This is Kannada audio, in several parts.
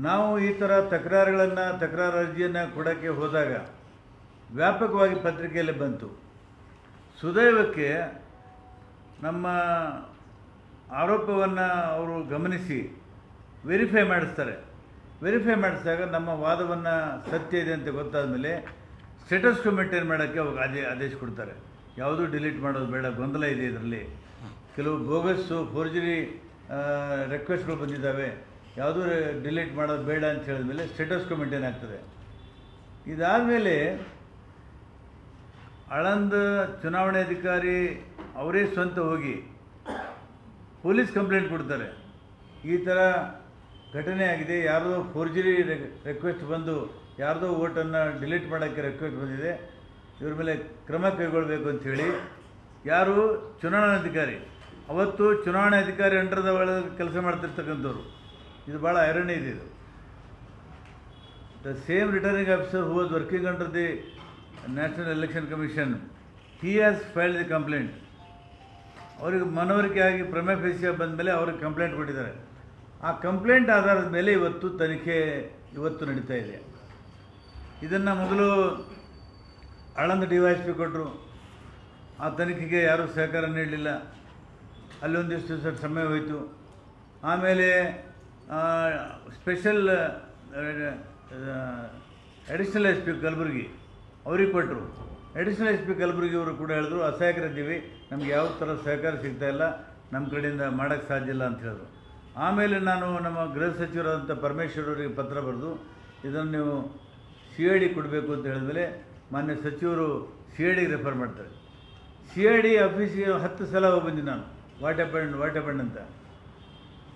ನಾವು ಈ ಥರ ತಕರಾರುಗಳನ್ನು, ತಕರಾರು ಅರ್ಜಿಯನ್ನು ಕೊಡೋಕ್ಕೆ ಹೋದಾಗ ವ್ಯಾಪಕವಾಗಿ ಪತ್ರಿಕೆಯಲ್ಲಿ ಬಂತು. ಸುದೈವಕ್ಕೆ ನಮ್ಮ ಆರೋಪವನ್ನು ಅವರು ಗಮನಿಸಿ ವೆರಿಫೈ ಮಾಡಿಸ್ತಾರೆ. ವೆರಿಫೈ ಮಾಡಿಸಿದಾಗ ನಮ್ಮ ವಾದವನ್ನು ಸತ್ಯ ಇದೆ ಅಂತ ಗೊತ್ತಾದ ಮೇಲೆ ಸ್ಟೇಟಸ್ ಮೇಂಟೈನ್ ಮಾಡೋಕ್ಕೆ ಅವಾಗ ಆದೇ, ಆದೇಶ ಕೊಡ್ತಾರೆ. ಯಾವುದೂ ಡಿಲೀಟ್ ಮಾಡೋದು ಬೇಡ, ಗೊಂದಲ ಇದೆ ಇದರಲ್ಲಿ. ಕೆಲವು ಬೋಗಸ್ಸು ಫೋರ್ಜರಿ ರಿಕ್ವೆಸ್ಟ್ಗಳು ಬಂದಿದ್ದಾವೆ. ಯಾವುದೂ ಡಿಲೀಟ್ ಮಾಡೋದು ಬೇಡ ಅಂತ ಹೇಳಿದ್ಮೇಲೆ ಸ್ಟೇಟಸ್ ಮೇಂಟೈನ್ ಆಗ್ತದೆ ಇದಾದಮೇಲೆ ಅಳಂದ ಚುನಾವಣೆ ಅಧಿಕಾರಿ ಅವರೇ ಸ್ವಂತ ಹೋಗಿ ಪೊಲೀಸ್ ಕಂಪ್ಲೇಂಟ್ ಕೊಡ್ತಾರೆ. ಈ ಥರ ಘಟನೆ ಆಗಿದೆ, ಯಾರ್ದೋ ಫೋರ್ಜರಿ ರಿಕ್ವೆಸ್ಟ್ ಬಂದು ಯಾರದೋ ಓಟನ್ನು ಡಿಲೀಟ್ ಮಾಡೋಕ್ಕೆ ರಿಕ್ವೆಸ್ಟ್ ಬಂದಿದೆ, ಇವ್ರ ಮೇಲೆ ಕ್ರಮ ಕೈಗೊಳ್ಳಬೇಕು ಅಂಥೇಳಿ ಯಾರು ಚುನಾವಣಾಧಿಕಾರಿ? ಅವತ್ತು ಚುನಾವಣಾಧಿಕಾರಿ ಅಂಡರ್ದ ಒಳಗೆ ಕೆಲಸ ಮಾಡ್ತಿರ್ತಕ್ಕಂಥವ್ರು. ಇದು ಭಾಳ ಐರಣ್ಯ ಇದೆ ಇದು. The same returning officer who was working under the national election commission he has filed the complaint ಅವರಿಗೆ ಪ್ರಮೆ ಫೇಸಿಯ ಬಂದ ಮೇಲೆ ಅವ್ರಿಗೆ ಕಂಪ್ಲೇಂಟ್ ಕೊಟ್ಟಿದ್ದಾರೆ. ಆ ಕಂಪ್ಲೇಂಟ್ ಆಧಾರದ ಮೇಲೆ ಇವತ್ತು ತನಿಖೆ ಇವತ್ತು ನಡೀತಾ ಇದೆ. ಇದನ್ನು ಮೊದಲು Aland D Y S P ಕೊಟ್ಟರು ಆ ತನಿಖೆಗೆ ಯಾರೂ ಸಹಕಾರ ನೀಡಲಿಲ್ಲ. ಅಲ್ಲೊಂದಿಷ್ಟು ಸಮಯ ಹೋಯಿತು. ಆಮೇಲೆ special additional S P Kalaburagi, ಅವ್ರಿಗೆ ಕೊಟ್ಟರು ಅಡಿಷನಲ್ ಎಸ್ ಪಿ ಕಲಬುರಗಿ ಅವರು ಕೂಡ ಹೇಳಿದ್ರು ಅಸಹಕರಿದ್ದೀವಿ ನಮ್ಗೆ ಯಾವ ಥರ ಸಹಕಾರ ಸಿಗ್ತಾ ಇಲ್ಲ ನಮ್ಮ ಕಡೆಯಿಂದ ಮಾಡೋಕ್ಕೆ ಸಾಧ್ಯ ಇಲ್ಲ ಅಂತ ಹೇಳಿದ್ರು. ಆಮೇಲೆ ನಾನು ನಮ್ಮ ಗೃಹ ಸಚಿವರಾದಂಥ ಪರಮೇಶ್ವರ್ ಅವರಿಗೆ ಪತ್ರ ಬರೆದು, ಇದನ್ನು ನೀವು ಸಿ ಐ ಡಿ ಕೊಡಬೇಕು ಅಂತ ಹೇಳಿದ್ಮೇಲೆ, ಮಾನ್ಯ ಸಚಿವರು ಸಿ ಐ ಡಿಗೆ ರೆಫರ್ ಮಾಡ್ತಾರೆ. ಸಿ ಐ ಡಿ ಆಫೀಸಿಗೆ ಹತ್ತು ಸಲ ಹೋಗಿ ಬಂದಿನಿ ನಾನು, ವಾಟ್ ವಾಟ್ ಹ್ಯಾಪಂಡ್ ಅಂತ.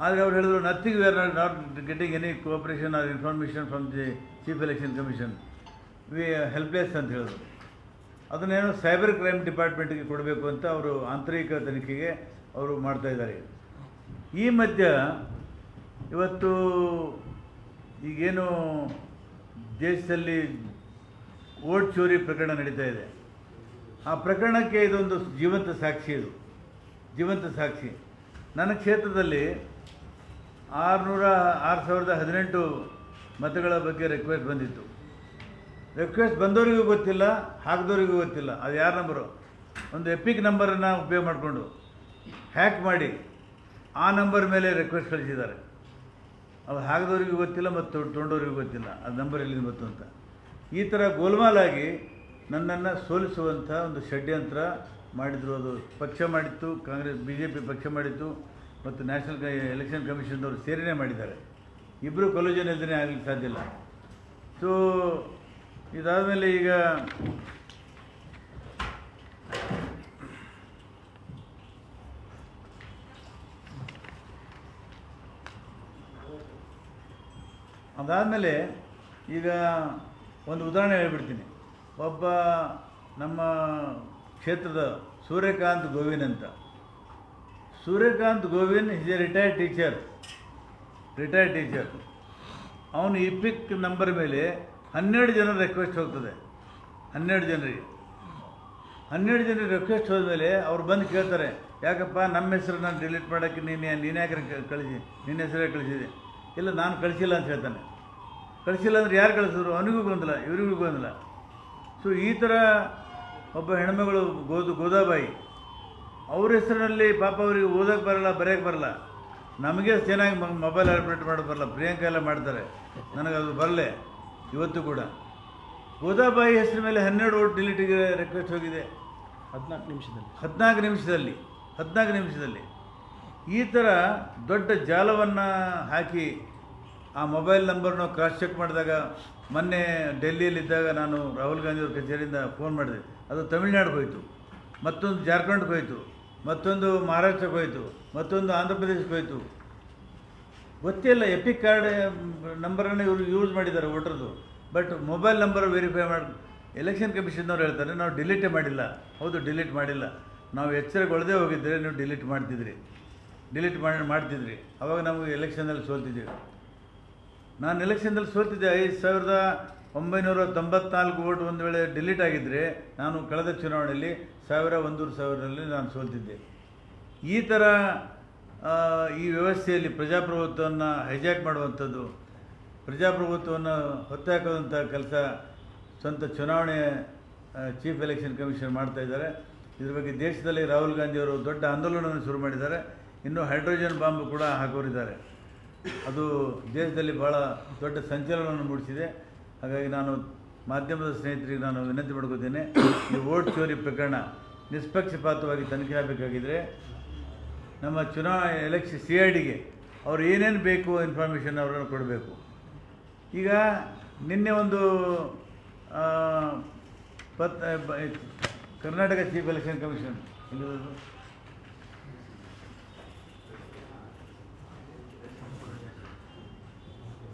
ಆದರೆ ಅವ್ರು ಹೇಳಿದ್ರು nothing we are not getting any cooperation or information from the chief election commission we helpless ಅಂತ ಹೇಳಿದ್ರು. ಅದನ್ನೇನು ಸೈಬರ್ ಕ್ರೈಮ್ ಡಿಪಾರ್ಟ್ಮೆಂಟ್ಗೆ ಕೊಡಬೇಕು ಅಂತ ಅವರು ಆಂತರಿಕ ತನಿಖೆಗೆ ಅವರು ಮಾಡ್ತಾ ಇದ್ದಾರೆ. ಈ ಮಧ್ಯ ಇವತ್ತು ಈಗೇನು ದೇಶದಲ್ಲಿ ಓಟ್ ಚೋರಿ ಪ್ರಕರಣ ನಡೀತಾ ಇದೆ. ಆ ಪ್ರಕರಣಕ್ಕೆ ಇದೊಂದು ಜೀವಂತ ಸಾಕ್ಷಿ ಇದು. ಜೀವಂತ ಸಾಕ್ಷಿ. ನನ್ನ ಕ್ಷೇತ್ರದಲ್ಲಿ ಆರುನೂರ ಆರು ಸಾವಿರದ ಹದಿನೆಂಟು ಮತಗಳ ಬಗ್ಗೆ ರಿಕ್ವೆಸ್ಟ್ ಬಂದಿತ್ತು. ರಿಕ್ವೆಸ್ಟ್ ಬಂದವರಿಗೂ ಗೊತ್ತಿಲ್ಲ, ಹಾಕಿದವರಿಗೂ ಗೊತ್ತಿಲ್ಲ. ಅದು ಯಾರ ನಂಬರು ಒಂದು ಎಪಿಕ್ ನಂಬರನ್ನು ಉಪಯೋಗ ಮಾಡಿಕೊಂಡು ಹ್ಯಾಕ್ ಮಾಡಿ ಆ ನಂಬರ್ ಮೇಲೆ ರಿಕ್ವೆಸ್ಟ್ ಕಳಿಸಿದ್ದಾರೆ. ಅದು ಹಾಕಿದವರಿಗೂ ಗೊತ್ತಿಲ್ಲ ಮತ್ತು ತೊಗೊಂಡವರಿಗೂ ಗೊತ್ತಿಲ್ಲ. ಅದು ನಂಬರ್ ಎಲ್ಲಿಂದ ಬಂತು ಅಂತ. ಈ ಥರ ಗೋಲ್ಮಾಲಾಗಿ ನನ್ನನ್ನು ಸೋಲಿಸುವಂಥ ಒಂದು ಷಡ್ಯಂತ್ರ ಮಾಡಿದ್ರು ಅದು ಪಕ್ಷ ಮಾಡಿತ್ತು, ಕಾಂಗ್ರೆಸ್ ಬಿ ಜೆ ಪಿ ಪಕ್ಷ ಮಾಡಿತ್ತು. ಮತ್ತು ನ್ಯಾಷನಲ್ ಎಲೆಕ್ಷನ್ ಕಮಿಷನ್ದವರು ಸೇರಿನೇ ಮಾಡಿದ್ದಾರೆ. ಇಬ್ಬರು ಕೊಲೂಜನ್ ಎದುರೇ ಆಗಲಿಕ್ಕೆ ಸಾಧ್ಯ ಇಲ್ಲ. ಸೊ ಇದಾದಮೇಲೆ ಈಗ ಅದಾದಮೇಲೆ ಈಗ ಒಂದು ಉದಾಹರಣೆ ಹೇಳ್ಬಿಡ್ತೀನಿ. ಒಬ್ಬ ನಮ್ಮ ಕ್ಷೇತ್ರದ ಸೂರ್ಯಕಾಂತ್ ಗೋವಿನ್ ಅಂತ. Suryakant Govind is a retired teacher retired teacher ಅವನು ಈ ಪಿಕ್ ನಂಬರ್ ಮೇಲೆ ಹನ್ನೆರಡು ಜನ ರಿಕ್ವೆಸ್ಟ್ ಹೋಗ್ತದೆ. ಹನ್ನೆರಡು ಜನರಿಗೆ. ಹನ್ನೆರಡು ಜನ ರಿಕ್ವೆಸ್ಟ್ ಹೋದ್ಮೇಲೆ ಅವ್ರು ಬಂದು ಕೇಳ್ತಾರೆ, ಯಾಕಪ್ಪ, ನಮ್ಮ ಹೆಸರು ನಾನು ಡಿಲೀಟ್ ಮಾಡೋಕ್ಕೆ ನೀನು ನೀನು ಯಾಕೆ ಕಳಿಸಿ, ನಿನ್ನ ಹೆಸರೇ ಕಳಿಸಿದೆ ಇಲ್ಲ, ನಾನು ಕಳಿಸಿಲ್ಲ ಅಂತ ಹೇಳ್ತಾನೆ. ಕಳಿಸಿಲ್ಲ ಅಂದ್ರೆ ಯಾರು ಕಳಿಸಿದ್ರು? ಅವನಿಗೂ ಗೊಂದಲ ಇವರಿಗೂ ಗೊಂದಲ ಸೊ ಈ ಥರ ಒಬ್ಬ ಹೆಣ್ಮಗಳು ಗೋದು, ಗೋದಾಬಾಯಿ ಅವ್ರ ಹೆಸರಿನಲ್ಲಿ ಪಾಪ ಅವರಿಗೆ ಓದೋಕ್ಕೆ ಬರಲ್ಲ ಬರೆಯೋಕ್ಕೆ ಬರಲ್ಲ. ನಮಗೆ ಚೆನ್ನಾಗಿ ಮೊಬೈಲ್ ಆಪ್ರೇಟ್ ಮಾಡೋದು ಬರಲ್ಲ. ಪ್ರಿಯಾಂಕಾ ಎಲ್ಲ ಮಾಡ್ತಾರೆ. ನನಗೆ ಅದು ಬರಲೆ ಇವತ್ತು ಕೂಡ. ಗೋದಾಬಾಯಿ ಹೆಸರು ಮೇಲೆ ಹನ್ನೆರಡು ಓಟ್ ಡಿಲೀಟಿಗೆ ರಿಕ್ವೆಸ್ಟ್ ಹೋಗಿದೆ. ಹದಿನಾಲ್ಕು ನಿಮಿಷದಲ್ಲಿ. ಹದಿನಾಲ್ಕು ನಿಮಿಷದಲ್ಲಿ ಹದಿನಾಲ್ಕು ನಿಮಿಷದಲ್ಲಿ. ಈ ಥರ ದೊಡ್ಡ ಜಾಲವನ್ನು ಹಾಕಿ ಆ ಮೊಬೈಲ್ ನಂಬರ್ನ ಕ್ರಾಸ್ ಚೆಕ್ ಮಾಡಿದಾಗ ಮೊನ್ನೆ ಡೆಲ್ಲಿಯಲ್ಲಿದ್ದಾಗ ನಾನು ರಾಹುಲ್ ಗಾಂಧಿಯವ್ರ ಕಚೇರಿಯಿಂದ ಫೋನ್ ಮಾಡಿದೆ. ಅದು ತಮಿಳ್ನಾಡಿಗೆ ಹೋಯಿತು. ಮತ್ತೊಂದು ಜಾರ್ಖಂಡ್ಗೆ ಹೋಯಿತು. ಮತ್ತೊಂದು ಮಹಾರಾಷ್ಟ್ರಕ್ಕೆ ಹೋಯಿತು, ಮತ್ತೊಂದು ಆಂಧ್ರ ಪ್ರದೇಶಕ್ಕೆ ಹೋಯಿತು. ಗೊತ್ತಿಲ್ಲ ಎಪಿಕ್ ಕಾರ್ಡ್ ನಂಬರನ್ನು ಇವರು ಯೂಸ್ ಮಾಡಿದ್ದಾರೆ ವೋಟರ್ದು ಬಟ್ ಮೊಬೈಲ್ ನಂಬರ್ ವೆರಿಫೈ ಮಾಡಿ ಎಲೆಕ್ಷನ್ ಕಮಿಷನ್ನವ್ರು ಹೇಳ್ತಾರೆ, ನಾವು ಡಿಲೀಟೇ ಮಾಡಿಲ್ಲ. ಹೌದು ಡಿಲೀಟ್ ಮಾಡಿಲ್ಲ. ನಾವು ಎಚ್ಚರಗೊಳ್ಳದೆ ಹೋಗಿದ್ದರೆ ನೀವು ಡಿಲೀಟ್ ಮಾಡ್ತಿದ್ರಿ. ಡಿಲೀಟ್ ಮಾಡಿ, ಮಾಡ್ತಿದ್ರಿ. ಅವಾಗ ನಮಗೆ ಎಲೆಕ್ಷನಲ್ಲಿ ಸೋಲ್ತಿದ್ದೀವಿ ನಾನು ಎಲೆಕ್ಷನ್ದಲ್ಲಿ ಸೋಲ್ತಿದ್ದೆ, ಐದು ಸಾವಿರದ ಒಂಬೈನೂರ ತೊಂಬತ್ನಾಲ್ಕು ಓಟ್ ಒಂದು ವೇಳೆ ಡಿಲೀಟ್ ಆಗಿದ್ದರೆ ನಾನು ಕಳೆದ ಚುನಾವಣೆಯಲ್ಲಿ ಸಾವಿರ ಒಂದೂರು ಸಾವಿರದಲ್ಲಿ ನಾನು ಸೋಲ್ತಿದ್ದೆ. ಈ ಥರ ಈ ವ್ಯವಸ್ಥೆಯಲ್ಲಿ ಪ್ರಜಾಪ್ರಭುತ್ವವನ್ನು ಹೈಜಾಕ್ ಮಾಡುವಂಥದ್ದು, ಪ್ರಜಾಪ್ರಭುತ್ವವನ್ನು ಹೊತ್ತಾಕೋದಂಥ ಕೆಲಸ ಸ್ವಂತ ಚುನಾವಣೆ ಚೀಫ್ ಎಲೆಕ್ಷನ್ ಕಮಿಷನ್ ಮಾಡ್ತಾ ಇದ್ದಾರೆ. ಇದ್ರ ಬಗ್ಗೆ ದೇಶದಲ್ಲಿ ರಾಹುಲ್ ಗಾಂಧಿಯವರು ದೊಡ್ಡ ಆಂದೋಲನವನ್ನು ಶುರು ಮಾಡಿದ್ದಾರೆ. ಇನ್ನು ಹೈಡ್ರೋಜನ್ ಬಾಂಬ್ ಕೂಡ ಹಾಕೋರಿದ್ದಾರೆ ಅದು ದೇಶದಲ್ಲಿ ಭಾಳ ದೊಡ್ಡ ಸಂಚಲನವನ್ನು ಮೂಡಿಸಿದೆ. ಹಾಗಾಗಿ ನಾನು ಮಾಧ್ಯಮದ ಸ್ನೇಹಿತರಿಗೆ ನಾನು ವಿನಂತಿ ಮಾಡ್ಕೋತೇನೆ ಈ ವೋಟ್ ಚೋರಿ ಪ್ರಕರಣ ನಿಷ್ಪಕ್ಷಪಾತವಾಗಿ ತನಿಖೆ ಆಗಬೇಕಾಗಿದ್ದರೆ ನಮ್ಮ ಚುನಾವಣೆ ಎಲೆಕ್ಷನ್ ಸಿ ಐ ಡಿಗೆ ಅವ್ರು ಏನೇನು ಬೇಕು ಇನ್ಫಾರ್ಮೇಷನ್ ಅವರನ್ನು ಕೊಡಬೇಕು. ಈಗ ನಿನ್ನೆ ಒಂದು ಪತ್ ಕರ್ನಾಟಕ ಚೀಫ್ ಎಲೆಕ್ಷನ್ ಕಮಿಷನ್